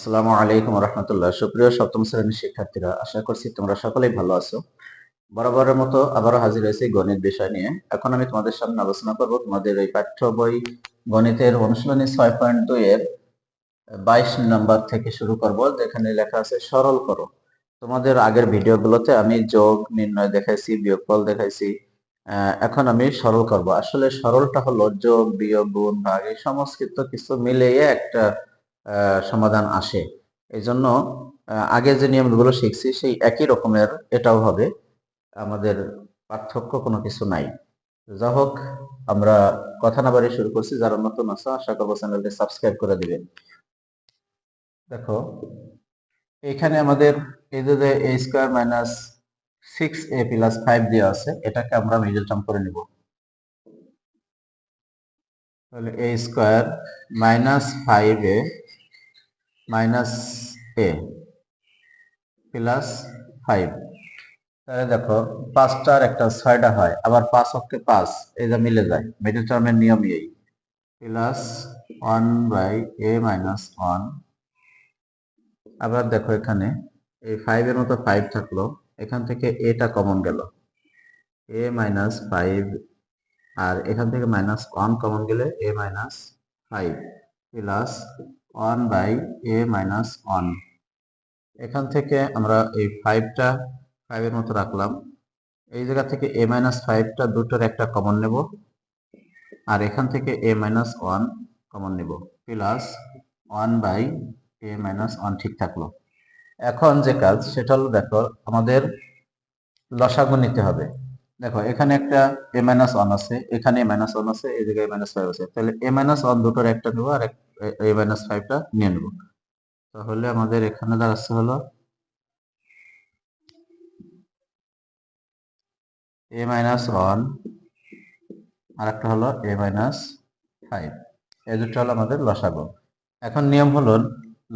আসসালামু আলাইকুম রহমতুল্লাহ। সুপ্রিয় সপ্তম শ্রেণির শিক্ষার্থীরা, আশা করছি তোমরা সকলেই ভালো আছো। বরাবরের মতো আবারও হাজির হয়েছি গণিত বিষয় নিয়ে। এখন আমি তোমাদের সামনে আলোচনা করব তোমাদের এই পাঠ্য বই গণিতের অনুশীলনী ছয় পয়েন্ট দুই এর বাইশ নাম্বার থেকে শুরু করব, যেখানে লেখা আছে, সরল করো। তোমাদের আগের ভিডিওগুলোতে আমি যোগ, নির্ণয় দেখাইছি, বিয়োগফল দেখাইছি এখন আমি সরল করব। আসলে সরলটা হলো যোগ, বিয়োগ, গুণ, ভাগ এই সমস্ত কিছু মিলিয়ে একটা সমাধান আসে। এই জন্য আগে যে নিয়মগুলো শিখছি, সেই একই রকমের এটাও হবে। আমাদের পার্থক্য কোনো কিছু নাই। যা হোক, আমরা কথা না বাড়িয়ে শুরু করছি। যারা নতুন আছে, আশা করব চ্যানেলটি সাবস্ক্রাইব করে দিবেন দেখো, এখানে আমাদের এই যে A square minus six A plus five দেওয়া আছে, এটাকে আমরা মিডল টার্ম করে নিব। তাহলে A square minus five A minus A plus five তাহলে দেখো, পাঁচটা আর একটা ছয়টা হয়, আবার পাঁচ অক্ষে পাঁচ যে মিলে যায় মিডল টার্মের নিয়মই এই। Plus one by A minus one আবার দেখো এখানে, এই ফাইভ এর মতো ফাইভ থাকল, এখান থেকে এটা কমন গেল। এ মাইনাস ফাইভ আর এখান থেকে মাইনাস ওয়ান কমন গেলে A minus five plus one by A minus one. এখান থেকে আমরা এই ফাইভটা, ফাইভের মতো রাখলাম। এই জায়গা থেকে এ মাইনাস ফাইভটা দুটোর একটা কমন নেব। আর এখান থেকে এ মাইনাস ওয়ান কমন নেব। Plus one by A minus one ঠিক থাকল। এখন যে কাজ, সেটা হলো দেখো, আমাদের লসাগু নিতে হবে। দেখো, এখানে একটা এ মাইনাস ওয়ান আছে, এখানে এ মাইনাস ওয়ান আছে, এই জায়গায় মাইনাস ফাইভ আছে। তাহলে এ মাইনাস ওয়ান দুটোর একটা নেব আর এ মাইনাস ফাইভটা নিয়ে নেব। তাহলে আমাদের এখানে দাঁড়াচ্ছে হলো এ মাইনাস ওয়ান আর একটা হলো এ মাইনাস ফাইভ এই দুটো হলো আমাদের লসাগু। এখন নিয়ম হলো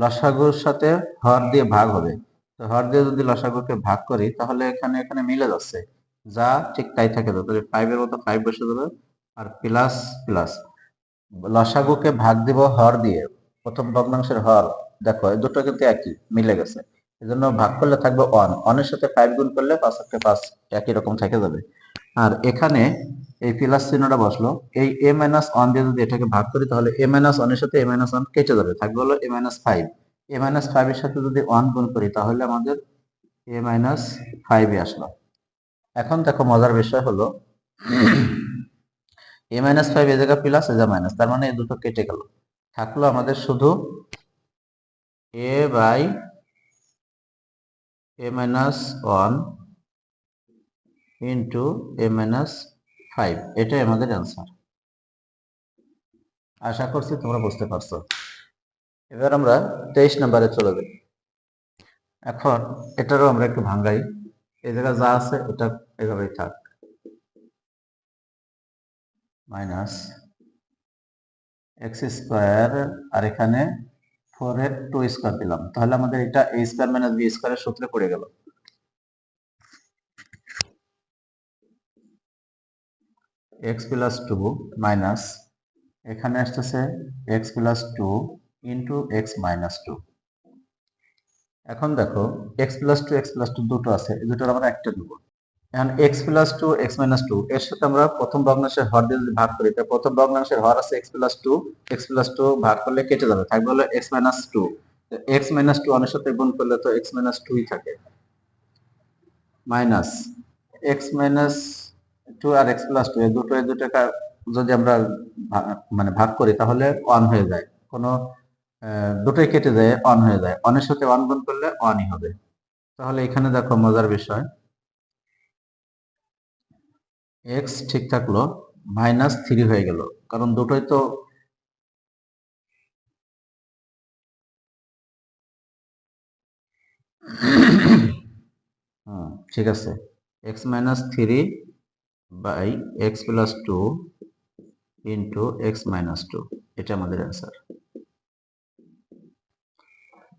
লসাগুর সাথে হর দিয়ে ভাগ হবে। তো হর দিয়ে যদি লসাগুকে ভাগ করি, তাহলে এখানে এখানে মিলে যাচ্ছে। যা ঠিক তাই থাকে তো তাহলে ফাইভের মতো ফাইভ বসে দেবে আর প্লাস প্লাস লসাগুকে ভাগ দিব হর দিয়ে। প্রথম ভগ্নাংশের হর, দেখো দুটো কিন্তু একই, মিলে গেছে। এই জন্য ভাগ করলে থাকবে ওয়ান ওয়ানের সাথে ফাইভ গুণ করলে পাঁচ একটা পাঁচ একই রকম থেকে যাবে। আর এখানে এই প্লাস চিহ্নটা বসল। এই এ মাইনাস ওয়ান দিয়ে যদি এটাকে ভাগ করি, তাহলে এ মাইনাস ওয়ানের সাথে এ মাইনাস ওয়ান কেটে যাবে। থাকবে হলো A minus five A minus five এর সাথে যদি ওয়ান গুণ করি, তাহলে আমাদের এ মাইনাস ফাইভে আসলো। এখন দেখো মজার বিষয় হলো এ মাইনাস ফাইভ এ জায়গা প্লাস এ মাইনাস তার মানে এই দুটো কেটে গেল। থাকল আমাদের শুধু A by A minus one into A minus five এটাই আমাদের অ্যান্সার আশা করছি তোমরা বুঝতে পারছ। এবার আমরা তেইশ নম্বরে চলে যাই। এখন এটারও আমরা একটু ভাঙ্গাই এই যা আছে, এটা এভাবেই থাক। মাইনাস এক্স স্কোয়ার, আর এখানে ফোর এর টু স্কোয়ার দিলাম। তাহলে আমাদের এটা এ স্কোয়ার মাইনাস বি স্কোয়ারের সূত্রে পড়ে গেল। এক্স প্লাস টু মাইনাস, এখানে আসতেছে x plus two into x minus two. এখন দেখো x plus two x plus two দুটো আছে দুটোর আমরা একটা নেব এখন x plus two x minus two এর সাথে আমরা প্রথম ভগ্নাংশের হর দিয়ে যদি ভাগ করি, তাহলে প্রথম ভগ্নাংশের হর আছে x plus two x plus two ভাগ করলে কেটে যাবে, থাকবে হলো x minus two x minus two অনেক সাথে গুণ করলে তো এক্স মাইনাস টুই থাকে। মাইনাস এক্স মাইনাস টু আর এক্স প্লাস টু এই দুটো, এই দুটোকে যদি আমরা মানে ভাগ করি, তাহলে ওয়ান হয়ে যায়। কোনো দুটোই কেটে যায় অন হয়ে যায়। অনের সাথে অন গুণ করলে ওয়ানই হবে। তাহলে এখানে দেখো মজার বিষয়। এক্স ঠিক থাকল মাইনাস থ্রি হয়ে গেল। কারণ দুটোই তো হুম ঠিক আছে। X minus three by x plus two into x minus two এটা আমাদের অ্যান্সার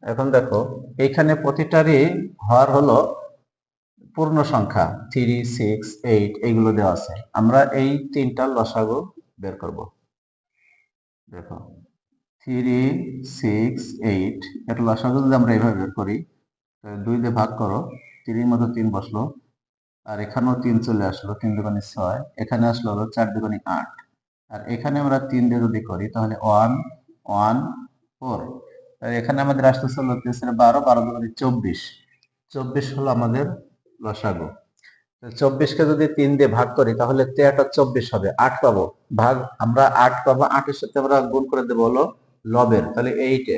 এখন দেখো, এখানে প্রতিটারই হর হলো পূর্ণ সংখ্যা থ্রি সিক্স এইট এইগুলো দেওয়া আছে। আমরা এই তিনটা লসাগু বের করব। দেখো থ্রি সিক্স এইট এটা লসাগু যদি আমরা এইভাবে বের করি দুই দিয়ে ভাগ করো তিনের মতো তিন বসল, আর এখানেও তিন চলে আসলো, তিন দুগুণে ছয়, এখানে আসলো হলো চার দুগুণে আট। আর এখানে আমরা তিন দিয়ে যদি করি, তাহলে ওয়ান ওয়ান ফোর এখানে আমাদের আসতেছে হলো তিরিশের বারো বারো দুগুণে চব্বিশ। চব্বিশ হলো আমাদের লসাগু। চব্বিশকে যদি তিন দিয়ে ভাগ করি, তাহলে তেরোটা চব্বিশ হবে। আট পাবো। ভাগ আমরা আট পাবো, আটের সাথে আমরা গুণ করে দেবো হলো লবের। তাহলে এইটে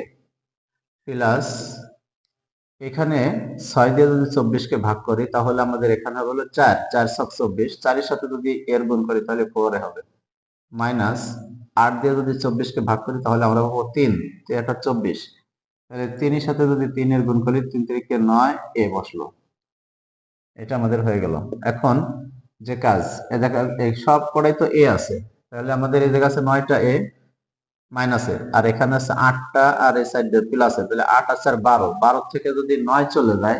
প্লাস এখানে ছয় দিয়ে যদি চব্বিশকে ভাগ করি, তাহলে আমাদের এখানে হলো চার। চার সব চব্বিশ। চারের সাথে যদি এর গুণ করি, তাহলে ফোরে হবে। মাইনাস আট দিয়ে যদি চব্বিশকে ভাগ করি, তাহলে আমরা পাবো তিন। তেরোটা চব্বিশ। তাহলে তিনের সাথে যদি তিনের গুণ করি, তিন তিরিকে নয়, এ বসল। এটা আমাদের হয়ে গেল। এখন যে কাজ, এ দেখা সব কটাই তো এ আছে। তাহলে আমাদের এই জায়গা আছে নয়টা এ মাইনাসে আর এখানে আছে আটটা আর এই সাইড প্লাসে তাহলে আট আছে আর বারো। বারো থেকে যদি নয় চলে যায়,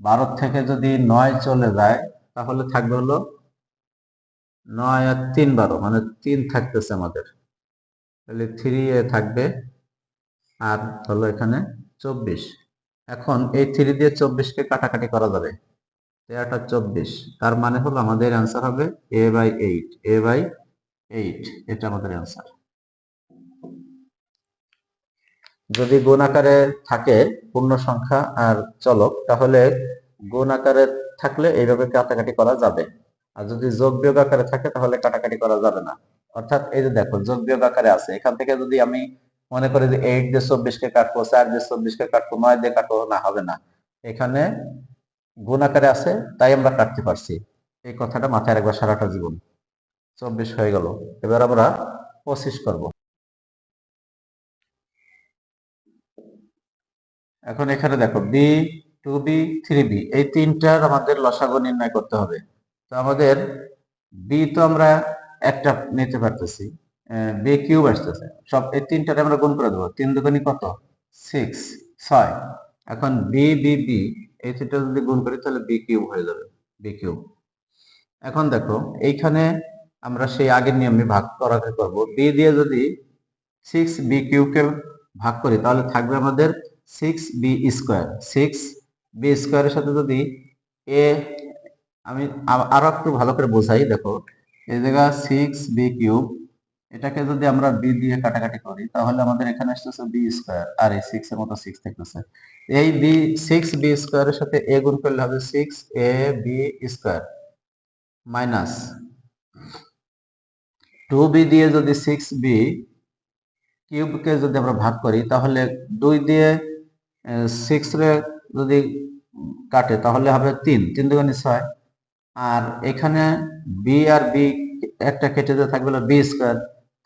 বারো থেকে যদি নয় চলে যায়, তাহলে থাকবে হলো নয় আর তিন বারো মানে তিন থাকতেছে আমাদের। তাহলে থ্রি এ থাকবে আর হলো এখানে চব্বিশ। এখন এই থ্রি দিয়ে চব্বিশকে কাটাকাটি করা যাবে। তেরোটা চব্বিশ। তার মানে হলো আমাদের অ্যান্সার হবে A by eight A by eight এটা আমাদের অ্যান্সার যদি গুণ আকারে থাকে পূর্ণ সংখ্যা আর চলক, তাহলে গুণ আকারে থাকলে এইভাবে কাটাকাটি করা যাবে। আর যদি যোগ বিয়োগ আকারে থাকে তাহলে কাটাকাটি করা যাবে না। অর্থাৎ এই যে দেখো, যোগ বিয়োগ আকারে আছে। এখান থেকে যদি আমি মনে করি যে এইট দিয়ে চব্বিশকে কাটবো, চার দিয়ে চব্বিশকে কাটবো, নয় দিয়ে কাটবো, না, হবে না। এখানে গুণ আকারে আছে, তাই আমরা কাটতে পারছি। এই কথাটা মাথায় রাখব সারাটা জীবন। চব্বিশ হয়ে গেল। এবার আমরা পঁচিশ করব। এখন এখানে দেখো B two B three B এই তিনটার আমাদের লসাগু নির্ণয় করতে হবে। তো আমাদের বি তো আমরা একটা নিতে পারতেছি বি কিউব আসতেছে। সব এই তিনটারে আমরা গুণ করে দেবো। তিন দুগুণী কত? সিক্স ছয়। এখন বি বি বি এই তিনটা যদি গুণ করি তাহলে বি কিউব হয়ে যাবে বি কিউব এখন দেখো, এইখানে আমরা সেই আগের নিয়মে ভাগ করাকে করব। বি দিয়ে যদি সিক্স বি কিউবকে ভাগ করি, তাহলে থাকবে আমাদের six B square six B স্কোয়ারের সাথে যদি এ আমি আরও একটু ভালো করে বোঝাই, দেখো, এই জায়গা সিক্স বি কিউব এটাকে যদি আমরা বি দিয়ে কাটাকাটি করি, তাহলে আমাদের এখানে আসতেছে বি স্কোয়ার আর এই সিক্স এর মতো সিক্স থাকতেছে। এই বি সিক্স বি স্কোয়ারের সাথে এ গুণ করলে হবে six A B square minus two B দিয়ে যদি সিক্স বি কিউবকে যদি আমরা ভাগ করি, তাহলে দুই দিয়ে সিক্স রে যদি কাটে, তাহলে হবে তিন। তিন দুগুণে ছয়। আর এখানে বি আর বি একটা কেটে দিয়ে থাকবে বি স্কোয়ার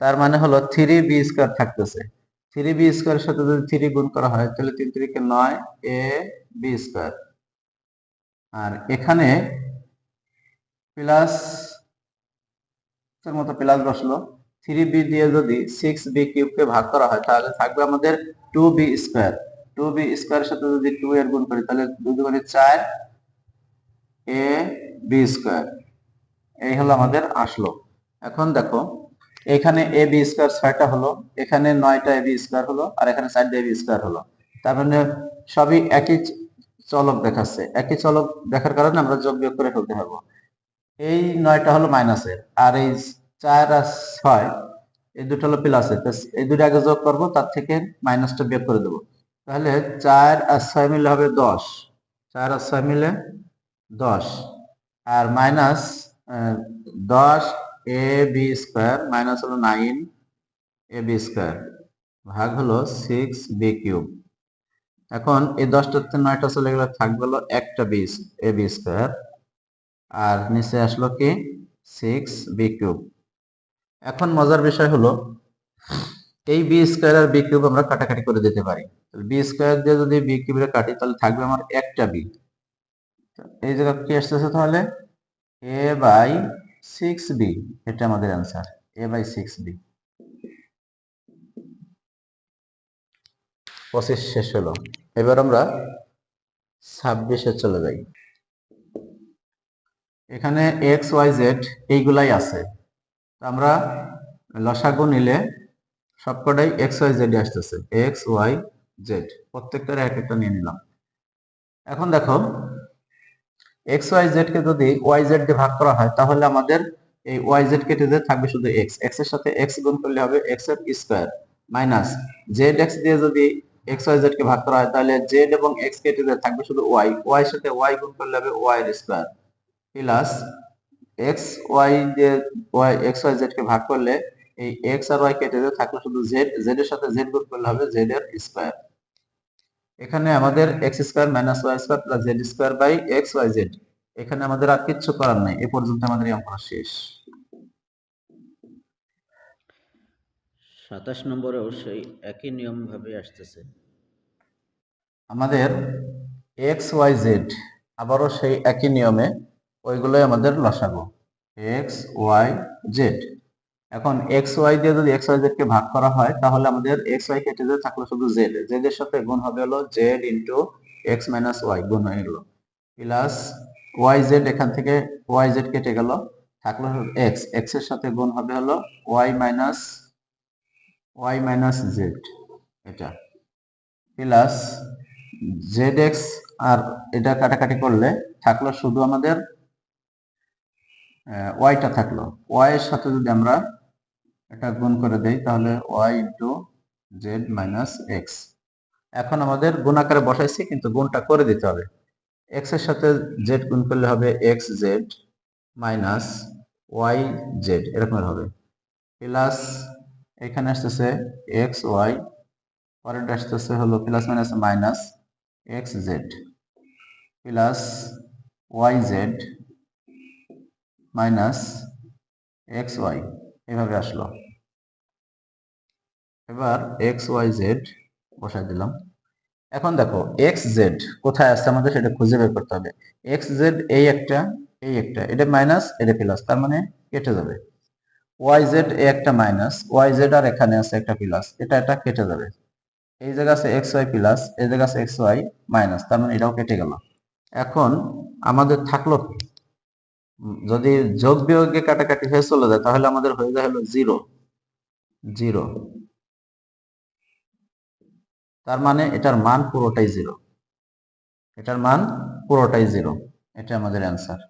তার মানে হলো থ্রি বি স্কোয়ার থাকতেছে। থ্রি বি স্কোয়ারের সাথে যদি থ্রি গুণ করা হয়, তাহলে তিন তিরিকে নয় এ বি স্কোয়ার আর এখানে প্লাস এর মতো প্লাস বসল। থ্রি বি দিয়ে যদি সিক্স বি কিউবকে ভাগ করা হয়, তাহলে থাকবে আমাদের two B square two B স্কোয়ারের সাথে যদি টু এর গুণ করি, তাহলে দুই দুগুণে চার এ বি স্কোয়ার এই হলো আমাদের আসলো। এখন দেখো, এখানে এ বি স্কোয়ার ছয়টা হলো, এখানে নয়টা এ বি স্কোয়ার হলো, আর এখানে চারটা এ বি স্কোয়ার হলো। তার মানে সবই একই চলক দেখাচ্ছে। একই চলক দেখার কারণে আমরা যোগ বিয়োগ করে ফেলতে পারব। এই নয়টা হলো মাইনাসের আর এই চার আর ছয়, এই দুটো হলো প্লাসের এই দুটো আগে যোগ করব, তার থেকে মাইনাসটা বিয়োগ করে দেবো। তাহলে চার আর ছয় মিলে হবে দশ। চার আর ছয় মিলে দশ। আর মাইনাস দশ এ বি স্কোয়ার মাইনাস হলো নাইন এ বি স্কোয়ার ভাগ হলো সিক্স বি কিউব এখন এই দশটাতে নয়টা চলে গেলে থাকবে হলো একটা বি এ বি স্কোয়ার আর নিচে আসলো কি? সিক্স বি কিউব এখন মজার বিষয় হলো, এই বি স্কোয়ার আর বি কিউব আমরা কাটাকাটি করে দিতে পারি। বি স্কোয়ার দিয়ে যদি বি কিউবে কাটি, তাহলে থাকবে আমার একটা বি এই জায়গা কি আসতেছে তাহলে? এ বাই সিক্স বি এটা আমাদের answer A by six B পঁচিশ শেষ হলো। এবার আমরা ছাব্বিশে চলে যাই। এখানে এক্স ওয়াই জেড এইগুলাই আছে। আমরা লসাগু নিলে সবকটাই এক্স ওয়াই জেড আসতেছে। এক্স ওয়াই জেড প্রত্যেকটার এক একটা নিয়ে নিলাম। এখন দেখো এক্স ওয়াই জেড কে যদি ওয়াই জেড দিয়ে ভাগ করা হয়, তাহলে আমাদের এই ওয়াই জেড কেটে দিয়ে থাকবে শুধু এক্স এক্সের সাথে এক্স গুণ করলে হবে এক্সের স্কোয়ার মাইনাস জেড এক্স দিয়ে যদি এক্স ওয়াই জেড কে ভাগ করা হয়, তাহলে জেড এবং এক্স কেটে দিয়ে থাকবে শুধু ওয়াই ওয়াই সাথে ওয়াই গুণ করলে হবে ওয়াই এর স্কোয়ার প্লাস এক্স ওয়াই দিয়ে ওয়াই এক্স ওয়াই জেড কে ভাগ করলে এই এক্স আর ওয়াই কেটে দিয়ে থাকলে শুধু জেড জেড এর সাথে জেড গুণ করলে হবে জেড এর স্কোয়ার এখানে আমাদের x square minus y square plus z square by x y z এখানে আমাদের আর কিচ্ছু করার নাই। এ পর্যন্ত আমাদের এই অঙ্কটা শেষ। সাতাশ নম্বরেও সেই একই নিয়ম ভাবে আসতেছে। আমাদের এক্স ওয়াই জেড আবারও সেই একই নিয়মে ওইগুলোই আমাদের লসাগু। এক্স ওয়াই জেড এখন এক্স ওয়াই দিয়ে যদি এক্স ওয়াই জেড কে ভাগ করা হয়, তাহলে আমাদের এক্স ওয়াই কেটে দিয়ে থাকল শুধু জেড জেড এর সাথে গুণ হবে হলো z into x minus y গুণ হয়ে গেল। প্লাস ওয়াই জেড এখান থেকে ওয়াই জেড কেটে গেল, থাকল এক্স এক্সের সাথে গুণ হবে হলো y minus y minus z এটা। প্লাস জেড এক্স আর এটা কাটাকাটি করলে থাকল শুধু আমাদের ওয়াইটা থাকল। ওয়াই এর সাথে যদি আমরা এটা গুণ করে দেই, তাহলে y into z minus x এখন আমাদের গুণ আকারে বসাইছি, কিন্তু গুণটা করে দিতে হবে। এক্সের সাথে জেড গুণ করলে হবে x z minus y z এরকম হবে। প্লাস এখানে আসতেছে এক্স ওয়াই পরেরটা আসতেছে হলো plus minus minus x z plus y z minus x y এভাবে আসলো। এবার এক্স ওয়াই জেড বসাই দিলাম। এখন দেখো, এক্স জেড কোথায় আসছে আমাদের সেটা খুঁজে বের করতে হবে। এক্স জেড এই একটা এই একটা, এটা মাইনাস, এটা প্লাস, তার মানে কেটে যাবে। ওয়াই জেড এ একটা মাইনাস, ওয়াই জেড আর এখানে আছে একটা প্লাস, এটা এটা কেটে যাবে। এই জায়গা আছে এক্স ওয়াই প্লাস, এই জায়গা আছে এক্স ওয়াই মাইনাস, তার মানে এটাও কেটে গেল। এখন আমাদের থাকল কি? যদি যোগ বিয়োগে কাটাকাটি হয়ে চলে যায়, তাহলে আমাদের হয়ে যায় হলো জিরো জিরো তার মানে এটার মান পুরোটাই জিরো এটার মান পুরোটাই জিরো এটা আমাদের অ্যান্সার